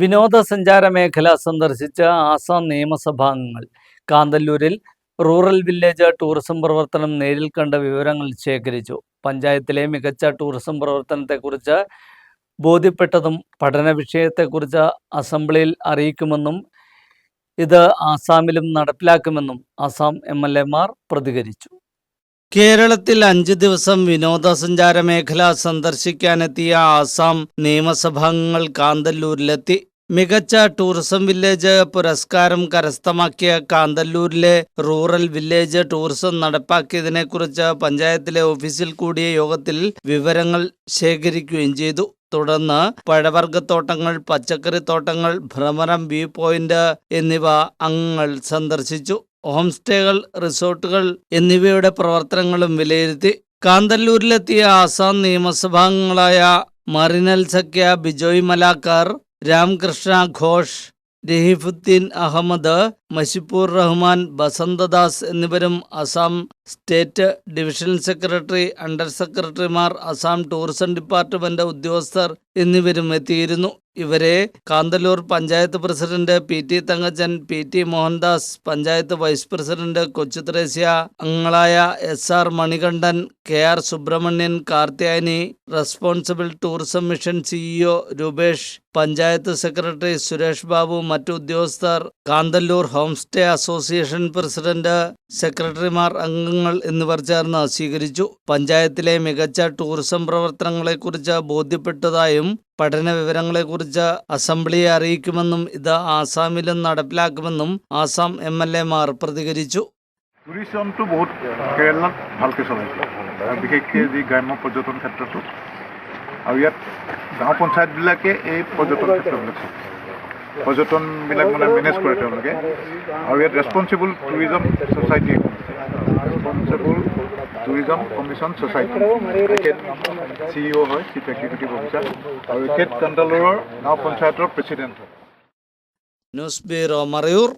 വിനോദസഞ്ചാര മേഖല സന്ദർശിച്ച ആസാം നിയമസഭാംഗങ്ങൾ കാന്തല്ലൂരിൽ റൂറൽ വില്ലേജ് ടൂറിസം പ്രവർത്തനം നേരിൽ കണ്ട വിവരങ്ങൾ ശേഖരിച്ചു. പഞ്ചായത്തിലെ മികച്ച ടൂറിസം പ്രവർത്തനത്തെക്കുറിച്ച് ബോധ്യപ്പെട്ടതും പഠന വിഷയത്തെക്കുറിച്ച് അസംബ്ലിയിൽ അറിയിക്കുമെന്നും ഇത് ആസാമിലും നടപ്പിലാക്കുമെന്നും ആസാം എം എൽ എമാർ പ്രതികരിച്ചു. കേരളത്തിൽ അഞ്ച് ദിവസം വിനോദസഞ്ചാര മേഖല സന്ദർശിക്കാനെത്തിയ ആസാം നിയമസഭാംഗങ്ങൾ കാന്തല്ലൂരിലെത്തി. മികച്ച ടൂറിസം വില്ലേജ് പുരസ്കാരം കരസ്ഥമാക്കിയ കാന്തല്ലൂരിലെ റൂറൽ വില്ലേജ് ടൂറിസം നടപ്പാക്കിയതിനെക്കുറിച്ച് പഞ്ചായത്തിലെ ഓഫീസിൽ കൂടിയ യോഗത്തിൽ വിവരങ്ങൾ ശേഖരിക്കുകയും ചെയ്തു. തുടർന്ന് പഴവർഗത്തോട്ടങ്ങൾ പച്ചക്കറിത്തോട്ടങ്ങൾ ഭ്രമരം വ്യൂ പോയിന്റ് എന്നിവ അംഗങ്ങൾ സന്ദർശിച്ചു. ഹോം സ്റ്റേകൾ റിസോർട്ടുകൾ എന്നിവയുടെ പ്രവർത്തനങ്ങളും വിലയിരുത്തി. കാന്തല്ലൂരിലെത്തിയ ആസാം നിയമസഭാംഗങ്ങളായ മറിനൽ സഖ്യ ബിജോയ് മലാക്കർ രാംകൃഷ്ണ ഘോഷ് രഹീഫുദ്ദീൻ അഹമ്മദ് മഷിപ്പൂർ റഹ്മാൻ ബസന്തദാസ് എന്നിവരും Assam state divisional secretary under സെക്രട്ടറിമാർ അസാം ടൂറിസം ഡിപ്പാർട്ട്മെന്റ് ഉദ്യോഗസ്ഥർ എന്നിവരും എത്തിയിരുന്നു. ഇവരെ Kanthalloor panchayat president P T Thankachan P T Mohandas panchayat vice president Kochu Thresya അംഗങ്ങളായ S R Manikandan K R Subramanian Karthyayani responsible tourism mission CEO Rupesh panchayat secretary Suresh Babu മറ്റു ഉദ്യോഗസ്ഥർ Kanthalloor homestay association president സെക്രട്ടറിമാർ അംഗങ്ങൾ എന്നിവർ ചേർന്ന് സ്വീകരിച്ചു പഞ്ചായത്തിലെ മികച്ച ടൂറിസം പ്രവർത്തനങ്ങളെക്കുറിച്ച് ബോധ്യപ്പെട്ടതായും പഠന വിവരങ്ങളെക്കുറിച്ച് അസംബ്ലിയെ അറിയിക്കുമെന്നും ഇത് ആസാമിലും നടപ്പിലാക്കുമെന്നും ആസാം എം എൽ എമാർ പ്രതികരിച്ചു টুৰিজমটো বহুত কেৰেলাত ভালকৈ চলাইছে আৰু বিশেষকৈ যি গ্ৰাম্য পৰ্যটন ক্ষেত্ৰটো আৰু ইয়াত গাঁও পঞ্চায়তবিলাকে এই পৰ্যটন ক্ষেত্ৰবিলাক চায় পৰ্যটনবিলাক মানে মেনেজ কৰে তেওঁলোকে আৰু ইয়াত responsible tourism society responsible tourism commission society cricket C E O' হয় চিফ এক্সিকিউটিভ অফিচাৰ আৰু ক্ৰিকেট কাণ্ডালোৰৰ গাঁও পঞ্চায়তৰ প্ৰেচিডেণ্ট হয়। News B ৰমাৰেউৰ